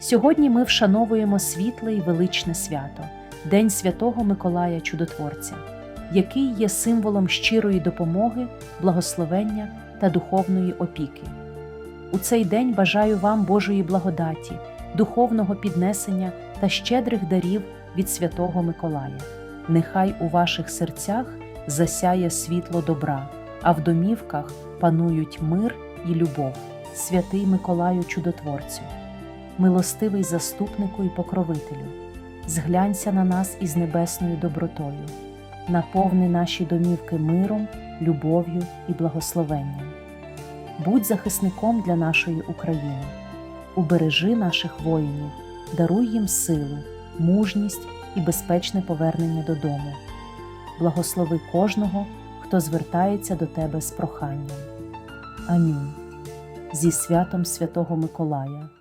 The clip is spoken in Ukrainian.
Сьогодні ми вшановуємо світле і величне свято, День Святого Миколая Чудотворця, який є символом щирої допомоги, благословення та духовної опіки. У цей день бажаю вам Божої благодаті, духовного піднесення та щедрих дарів від Святого Миколая. Нехай у ваших серцях засяє світло добра, а в домівках панують мир і любов. Святий Миколаю Чудотворцю, милостивий заступнику і покровителю, зглянься на нас із небесною добротою, наповни наші домівки миром, любов'ю і благословенням. Будь захисником для нашої України, убережи наших воїнів, даруй їм силу, мужність і безпечне повернення додому. Благослови кожного, хто звертається до тебе з проханням. Амінь. Зі святом Святого Миколая.